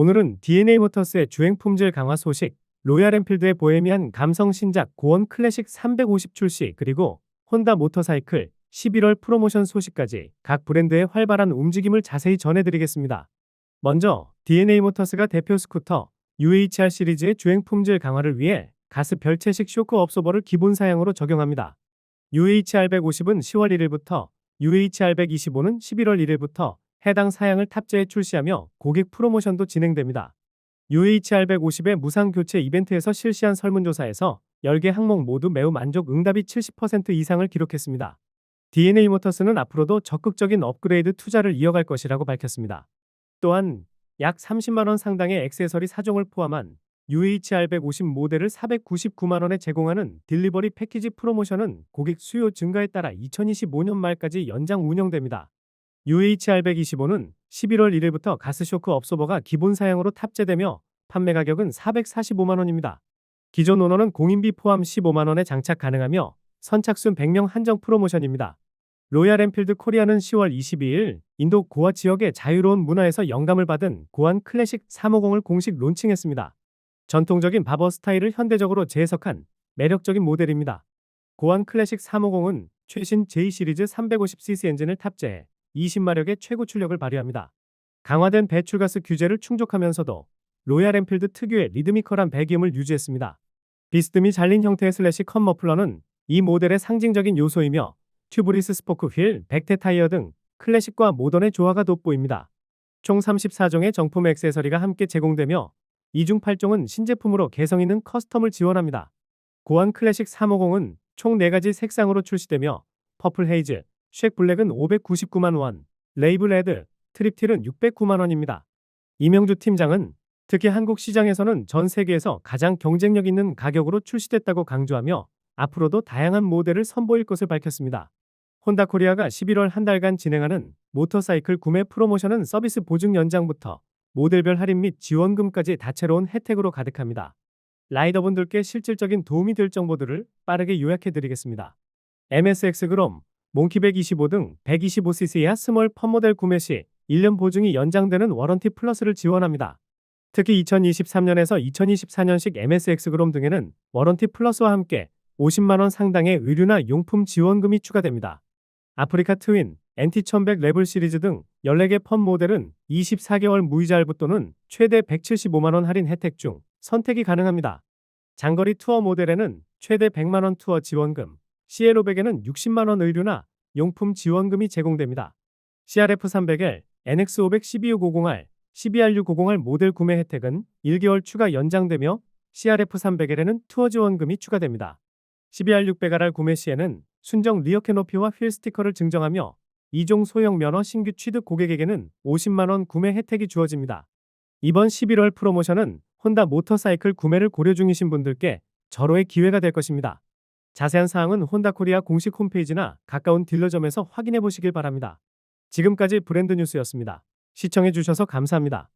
오늘은 DNA 모터스의 주행 품질 강화 소식, 로얄 엔필드의 보헤미안 감성 신작 고원 클래식 350 출시, 그리고 혼다 모터사이클 11월 프로모션 소식까지 각 브랜드의 활발한 움직임을 자세히 전해드리겠습니다. 먼저 DNA 모터스가 대표 스쿠터 UHR 시리즈의 주행 품질 강화를 위해 가스 별채식 쇼크 업소버를 기본 사양으로 적용합니다. UHR 150은 10월 1일부터 UHR 125는 11월 1일부터 해당 사양을 탑재해 출시하며 고객 프로모션도 진행됩니다. UHR 150의 무상 교체 이벤트에서 실시한 설문조사에서 10개 항목 모두 매우 만족 응답이 70% 이상을 기록했습니다. DNA 모터스는 앞으로도 적극적인 업그레이드 투자를 이어갈 것이라고 밝혔습니다. 또한 약 30만 원 상당의 액세서리 4종을 포함한 UHR 150 모델을 499만 원에 제공하는 딜리버리 패키지 프로모션은 고객 수요 증가에 따라 2025년 말까지 연장 운영됩니다. UHR 125는 11월 1일부터 가스쇼크 업소버가 기본 사양으로 탑재되며 판매 가격은 445만 원입니다. 기존 오너는 공인비 포함 15만 원에 장착 가능하며 선착순 100명 한정 프로모션입니다. 로얄 엔필드 코리아는 10월 22일 인도 고아 지역의 자유로운 문화에서 영감을 받은 고안 클래식 350을 공식 론칭했습니다. 전통적인 바버 스타일을 현대적으로 재해석한 매력적인 모델입니다. 고안 클래식 350은 최신 J 시리즈 350cc 엔진을 탑재해 20마력의 최고 출력을 발휘합니다. 강화된 배출가스 규제를 충족하면서도 로얄 엔필드 특유의 리드미컬한 배기음을 유지했습니다. 비스듬히 잘린 형태의 슬래시 컷 머플러는 이 모델의 상징적인 요소이며 튜브리스 스포크 휠, 백태 타이어 등 클래식과 모던의 조화가 돋보입니다. 총 34종의 정품 액세서리가 함께 제공되며 이중 8종은 신제품으로 개성 있는 커스텀을 지원합니다. 고안 클래식 350은 총 4가지 색상으로 출시되며 퍼플 헤이즈, 쉑 블랙은 599만 원, 레이블 레드, 트립틸은 609만 원입니다. 이명주 팀장은 특히 한국 시장에서는 전 세계에서 가장 경쟁력 있는 가격으로 출시됐다고 강조하며 앞으로도 다양한 모델을 선보일 것을 밝혔습니다. 혼다 코리아가 11월 한 달간 진행하는 모터사이클 구매 프로모션은 서비스 보증 연장부터 모델별 할인 및 지원금까지 다채로운 혜택으로 가득합니다. 라이더분들께 실질적인 도움이 될 정보들을 빠르게 요약해 드리겠습니다. MSX 그롬, 몽키백 25 등 125cc 이하 스몰 펀 모델 구매 시 1년 보증이 연장되는 워런티 플러스를 지원합니다. 특히 2023년에서 2024년식 MSX 그롬 등에는 워런티 플러스와 함께 50만원 상당의 의류나 용품 지원금이 추가됩니다. 아프리카 트윈, NT 1100 레블 시리즈 등 14개 펀 모델은 24개월 무이자 할부 또는 최대 175만원 할인 혜택 중 선택이 가능합니다. 장거리 투어 모델에는 최대 100만원 투어 지원금, CL500에는 60만원 의류나 용품 지원금이 제공됩니다. CRF300L, NX500 12U90R, 12RU90R 모델 구매 혜택은 1개월 추가 연장되며 CRF300L에는 투어 지원금이 추가됩니다. 12R600R 구매 시에는 순정 리어 캐노피와 휠 스티커를 증정하며 2종 소형 면허 신규 취득 고객에게는 50만원 구매 혜택이 주어집니다. 이번 11월 프로모션은 혼다 모터사이클 구매를 고려 중이신 분들께 절호의 기회가 될 것입니다. 자세한 사항은 혼다 코리아 공식 홈페이지나 가까운 딜러점에서 확인해 보시길 바랍니다. 지금까지 브랜드 뉴스였습니다. 시청해 주셔서 감사합니다.